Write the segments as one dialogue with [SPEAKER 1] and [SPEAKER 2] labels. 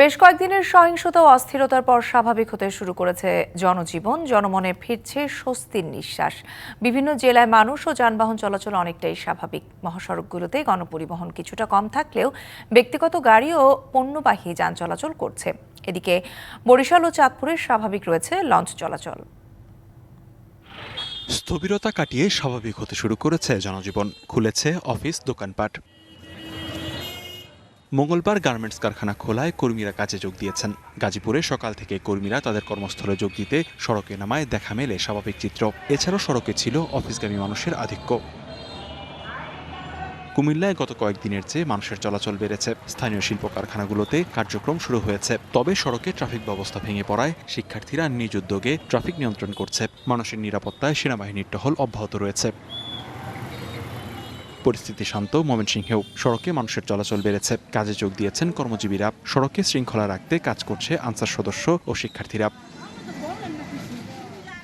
[SPEAKER 1] বেশ কয়েকদিনের সহিংসতা ও অস্থিরতার পর স্বাভাবিক হতে শুরু করেছে জনজীবন। জনমনে ফিরছে স্বস্তির নিঃশ্বাস। বিভিন্ন জেলায় মানুষ ও যানবাহন চলাচল অনেকটাই স্বাভাবিক। মহাসড়কগুলোতে গণপরিবহন কিছুটা কম থাকলেও ব্যক্তিগত গাড়ি ও পণ্যবাহী যান চলাচল করছে। এদিকে বরিশাল ও চাঁদপুরে স্বাভাবিক রয়েছে লঞ্চ চলাচল।
[SPEAKER 2] স্থবিরতা কাটিয়ে স্বাভাবিক হতে শুরু করেছে জনজীবন। খুলেছে অফিস, দোকানপাট। মঙ্গলবার গার্মেন্টস কারখানা খোলায় কর্মীরা কাজে যোগ দিয়েছেন। গাজীপুরে সকাল থেকে কর্মীরা তাদের কর্মস্থলে যোগ দিতে সড়কে নামায় দেখা মেলে স্বাভাবিক চিত্র। এছাড়াও সড়কে ছিল অফিসগামী মানুষের আধিক্য। কুমিল্লায় গত কয়েকদিনের চেয়ে মানুষের চলাচল বেড়েছে। স্থানীয় শিল্প কারখানাগুলোতে কার্যক্রম শুরু হয়েছে। তবে সড়কে ট্রাফিক ব্যবস্থা ভেঙে পড়ায় শিক্ষার্থীরা নিজ উদ্যোগে ট্রাফিক নিয়ন্ত্রণ করছে। মানুষের নিরাপত্তায় সেনাবাহিনীর টহল অব্যাহত রয়েছে। পরিস্থিতি শান্ত, ময়মনসিংহেও সড়কে মানুষের চলাচল বেড়েছে। কাজে যোগ দিয়েছেন কর্মজীবীরা। সড়কে শৃঙ্খলা রাখতে কাজ করছে আনসার সদস্য ও শিক্ষার্থীরা।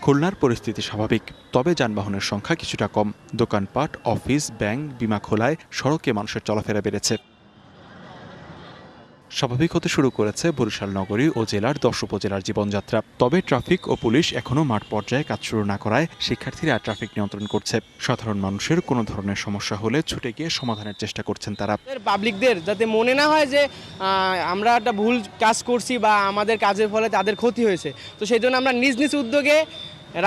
[SPEAKER 2] খুলনার পরিস্থিতি স্বাভাবিক, তবে যানবাহনের সংখ্যা কিছুটা কম। দোকানপাট, অফিস, ব্যাংক, বিমা খোলায় সড়কে মানুষের চলাফেরা বেড়েছে। স্বাভাবিক হতে শুরু করেছে বরিশাল নগরী ও জেলার দশ উপজেলার জীবনযাত্রা। তবে ট্রাফিক ও পুলিশ এখনও মাঠ পর্যায়ে কাজ শুরু না করায় শিক্ষার্থীরা ট্রাফিক নিয়ন্ত্রণ করছে। সাধারণ মানুষের কোনো ধরনের সমস্যা হলে ছুটে গিয়ে সমাধানের চেষ্টা করছেন তারা।
[SPEAKER 3] পাবলিকদের যাতে মনে না হয় যে আমরা একটা ভুল কাজ করছি বা আমাদের কাজের ফলে তাদের ক্ষতি হয়েছে। তো সেই জন্য আমরা নিজ নিজ উদ্যোগে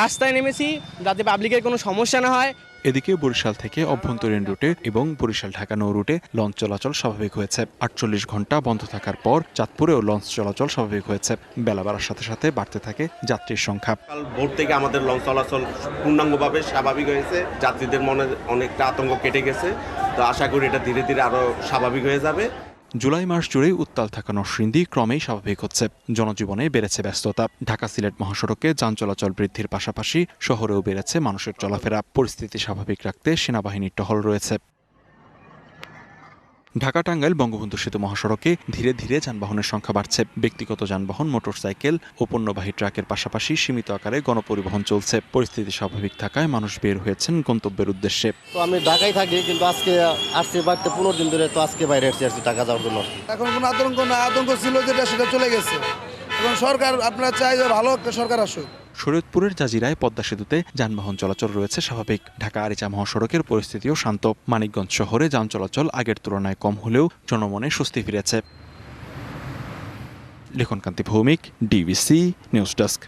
[SPEAKER 3] রাস্তায় নেমেছি যাতে পাবলিকের কোনো সমস্যা না হয়।
[SPEAKER 2] এদিকে বরিশাল থেকে অভ্যন্তরীণ রুটে এবং বরিশাল ঢাকা নৌ রুটে লঞ্চ চলাচল স্বাভাবিক হয়েছে। আটচল্লিশ ঘণ্টা বন্ধ থাকার পর চাঁদপুরেও লঞ্চ চলাচল স্বাভাবিক হয়েছে। বেলা বাড়ার সাথে সাথে বাড়তে থাকে যাত্রীর সংখ্যা।
[SPEAKER 4] ভোর থেকে আমাদের লঞ্চ চলাচল পূর্ণাঙ্গভাবে স্বাভাবিক হয়েছে। যাত্রীদের মনে অনেকটা আতঙ্ক কেটে গেছে। তো আশা করি এটা ধীরে ধীরে আরও স্বাভাবিক হয়ে যাবে।
[SPEAKER 2] জুলাই মাস জুড়েই উত্তাল থাকা নরসিংদী ক্রমেই স্বাভাবিক হচ্ছে। জনজীবনে বেড়েছে ব্যস্ততা। ঢাকা সিলেট মহাসড়কে যান চলাচল বৃদ্ধির পাশাপাশি শহরেও বেড়েছে মানুষের চলাফেরা। পরিস্থিতি স্বাভাবিক রাখতে সেনাবাহিনীর টহল রয়েছে। ঢাকা টাঙ্গাইল বঙ্গবন্ধু সেতু মহাসড়কে ধীরে ধীরে যানবাহনের সংখ্যা বাড়ছে। ব্যক্তিগত যানবাহন মোটরসাইকেল ও পণ্যবাহী ট্রাকের পাশাপাশি সীমিত আকারে গণপরিবহন চলছে। পরিস্থিতি স্বাভাবিক থাকায় মানুষ বের হয়েছেন গন্তব্যের উদ্দেশ্যে।
[SPEAKER 5] তো আমি ঢাকায় থাকি কিন্তু আজকে আসছি বাড়িতে পনেরো দিন ধরে তো আজকে বাইরে আসছি আসছি ঢাকা যাওয়ার জন্য।
[SPEAKER 6] এখন কোনো আতঙ্ক না আতঙ্ক ছিল যেটা সেটা চলে গেছে। এবং সরকার আপনার চাই যে ভালো একটা সরকার আসুক।
[SPEAKER 2] শরীয়তপুরের জাজিরায় পদ্মা সেতুতে যানবাহন চলাচল রয়েছে স্বাভাবিক। ঢাকা আরিচা মহাসড়কের পরিস্থিতিও শান্ত। মানিকগঞ্জ শহরে যান চলাচল আগের তুলনায় কম হলেও জনমনে স্বস্তি ফিরেছে। Lekhankanti Bhowmik, DBC, news desk.